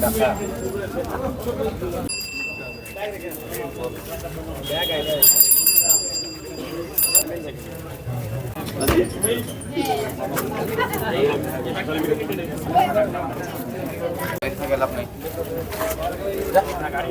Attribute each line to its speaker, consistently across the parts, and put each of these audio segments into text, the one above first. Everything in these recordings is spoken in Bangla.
Speaker 1: টাকা গেলাম নাই গাড়ি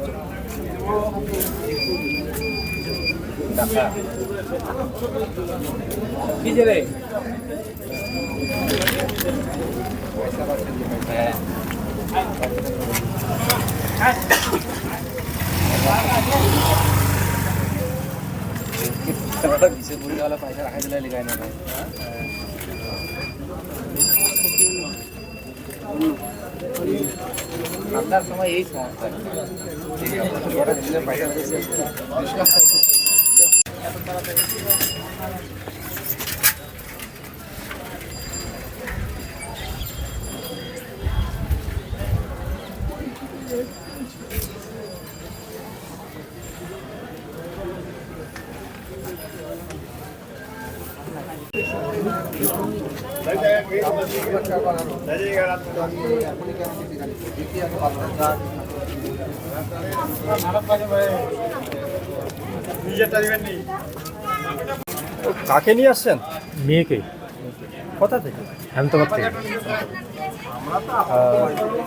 Speaker 1: আপনার সময় এই সমস্যা ওটা দিলে পয়সা
Speaker 2: কাকে নিয়ে আসছেন?
Speaker 3: মেয়েকে।
Speaker 2: কোথা থেকে?
Speaker 3: হেমতাবাদ থেকে।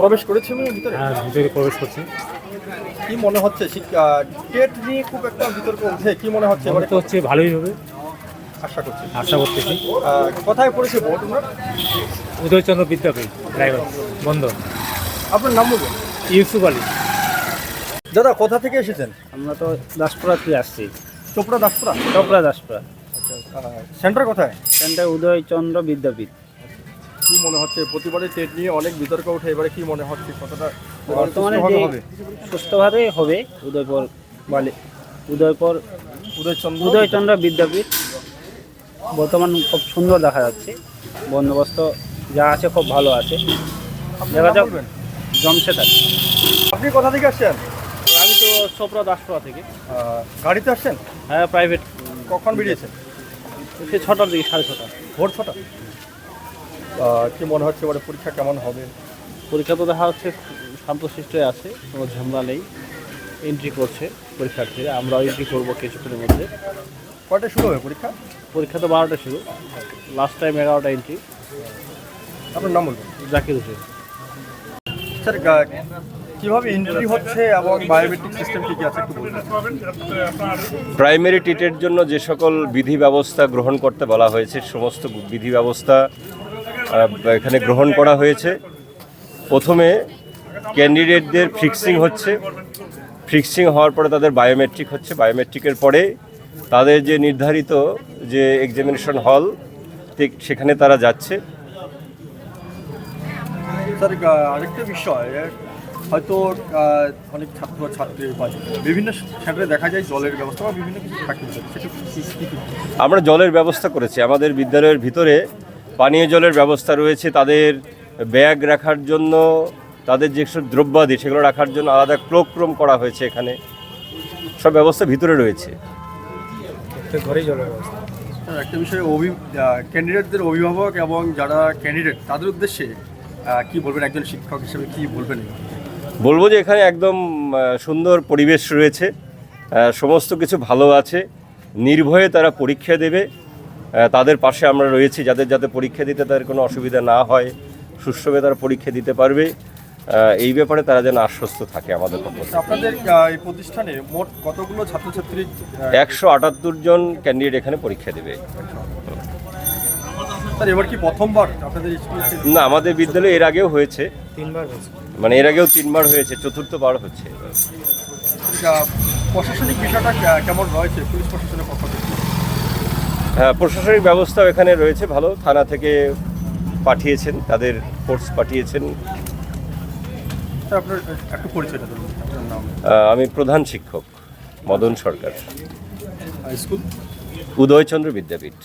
Speaker 2: প্রবেশ করেছি ভিতরে?
Speaker 3: হ্যাঁ ভিতরে প্রবেশ করছি।
Speaker 2: কি মনে হচ্ছে? শিক্ষা টেট নিয়ে খুব একটা বিতর্ক উঠে কি মনে হচ্ছে?
Speaker 3: তো হচ্ছে ভালোই হবে।
Speaker 2: আশা করছি।
Speaker 3: আশা করতেছি।
Speaker 2: কোথায় পড়েছে ভোট ওনার
Speaker 3: উদয়চন্দ্র বিদ্যাপীঠ ড্রাইভার বন্ধ।
Speaker 2: আপনার নাম বলবেন
Speaker 3: ইউসুফ আলী।
Speaker 2: দাদা কোথা থেকে এসেছেন?
Speaker 4: আমরা তো দাসপুরা থেকে আসছি।
Speaker 2: চোপড়া দাসপুরা?
Speaker 4: চোপড়া দাসপুরা।
Speaker 2: সেন্টার কোথায়?
Speaker 4: সেন্টার উদয়চন্দ্র বিদ্যাপীঠ।
Speaker 2: কি মনে হচ্ছে প্রতিবারে টেট নিয়ে অনেক বিতর্ক উঠে এবারে কি মনে হচ্ছে কতটা
Speaker 4: বর্তমানে
Speaker 2: সুষ্ঠুভাবে হবে?
Speaker 4: সুস্থভাবে হবে উদয়পুর বালি উদয়পুর
Speaker 2: উদয়চন্দ্র
Speaker 4: উদয়চন্দ্র বিদ্যাপীঠ। বর্তমান খুব সুন্দর দেখা যাচ্ছে। বন্দোবস্ত যা আছে খুব ভালো আছে। দেখা যাক? জমছে থাকে
Speaker 2: আপনি কোথা থেকে আসছেন?
Speaker 4: আমি তো চোপড়া দাসপুরা থেকে।
Speaker 2: গাড়িতে আসছেন?
Speaker 4: হ্যাঁ প্রাইভেট
Speaker 2: কখন বেরিয়েছেন?
Speaker 4: সে ছটার দিকে সাড়ে ছটা।
Speaker 2: ভোর ছটা? কি মনে হচ্ছে এবারে পরীক্ষা কেমন হবে?
Speaker 4: পরীক্ষা তো দেখা হচ্ছে শান্তশিষ্ট আছে কোনো ঝামেলা নেই। এন্ট্রি করছে পরীক্ষার্থীরা আমরাও এন্ট্রি করব কিছুক্ষণের মধ্যে।
Speaker 2: কয়টা শুরু হবে পরীক্ষা?
Speaker 4: পরীক্ষা তো বারোটা শুরু। লাস্ট টাইম এগারোটা এন্ট্রি
Speaker 2: আপনার নাম বলবেন
Speaker 4: জাকির হোসেন।
Speaker 2: স্যার কীভাবে এন্ট্রি হচ্ছে এবং বায়োমেট্রিক সিস্টেম কি কি আছে একটু বলবেন
Speaker 5: প্রাইমারি টিটের জন্য যে সকল বিধি ব্যবস্থা গ্রহণ করতে বলা হয়েছে সমস্ত বিধি ব্যবস্থা এখানে গ্রহণ করা হয়েছে। প্রথমে ক্যান্ডিডেটদের ফিক্সিং হচ্ছে। ফিক্সিং হওয়ার পরে তাদের বায়োমেট্রিক হচ্ছে। বায়োমেট্রিকের পরে তাদের যে নির্ধারিত যে এক্সামিনেশন হল ঠিক সেখানে তারা যাচ্ছে।
Speaker 2: স্যার আরেকটা বিষয় হয়তো অনেক ছাত্র ছাত্রী বা বিভিন্ন সেন্টারে দেখা যায় জলের ব্যবস্থা বা বিভিন্ন কিছু থাকে।
Speaker 5: আমরা জলের ব্যবস্থা করেছি। আমাদের বিদ্যালয়ের ভিতরে পানীয় জলের ব্যবস্থা রয়েছে। তাদের ব্যাগ রাখার জন্য তাদের যে সব দ্রব্যাদি সেগুলো রাখার জন্য আলাদা ক্লোকক্রম করা হয়েছে এখানে। সব ব্যবস্থা ভিতরে রয়েছে।
Speaker 3: ঘরেই জলের ব্যবস্থা।
Speaker 2: একটা বিষয়ে অভি ক্যান্ডিডেটদের অভিভাবক এবং যারা ক্যান্ডিডেট তাদের উদ্দেশ্যে কি বলবেন? একজন শিক্ষক হিসেবে কি বলবেন?
Speaker 5: বলব যে এখানে একদম সুন্দর পরিবেশ রয়েছে। সমস্ত কিছু ভালো আছে। নির্ভয়ে তারা পরীক্ষা দেবে। তাদের পাশে আমরা রয়েছি। যাদের যাতে পরীক্ষা দিতে তাদের কোনো অসুবিধা না হয় সুষ্ঠুভাবে তারা পরীক্ষা দিতে পারবে। এই ব্যাপারে তারা যেন আশ্বস্ত থাকে আমাদের পক্ষ থেকে।
Speaker 2: আপনাদের এই প্রতিষ্ঠানে মোট কতগুলো ছাত্রছাত্রী
Speaker 5: একশো আটাত্তর জন ক্যান্ডিডেট এখানে পরীক্ষা দেবে।
Speaker 2: স্যার এবার কি প্রথমবার আপনাদের
Speaker 5: না আমাদের বিদ্যালয়ে এর আগেও হয়েছে।
Speaker 3: তিনবার
Speaker 5: মানে এর আগেও তিনবার হয়েছে চতুর্থবার হচ্ছে।
Speaker 2: প্রশাসনিক বিষয়টা কেমন রয়েছে পুলিশ প্রশাসনের পক্ষ থেকে?
Speaker 5: হ্যাঁ প্রশাসনিক ব্যবস্থাও এখানে রয়েছে ভালো। থানা থেকে পাঠিয়েছেন তাদের ফোর্স পাঠিয়েছেন।
Speaker 2: আপনার একটু পরিচয়টা
Speaker 5: আমি প্রধান শিক্ষক মদন সরকার।
Speaker 2: স্কুল
Speaker 5: উদয়চন্দ্র বিদ্যাপীঠ।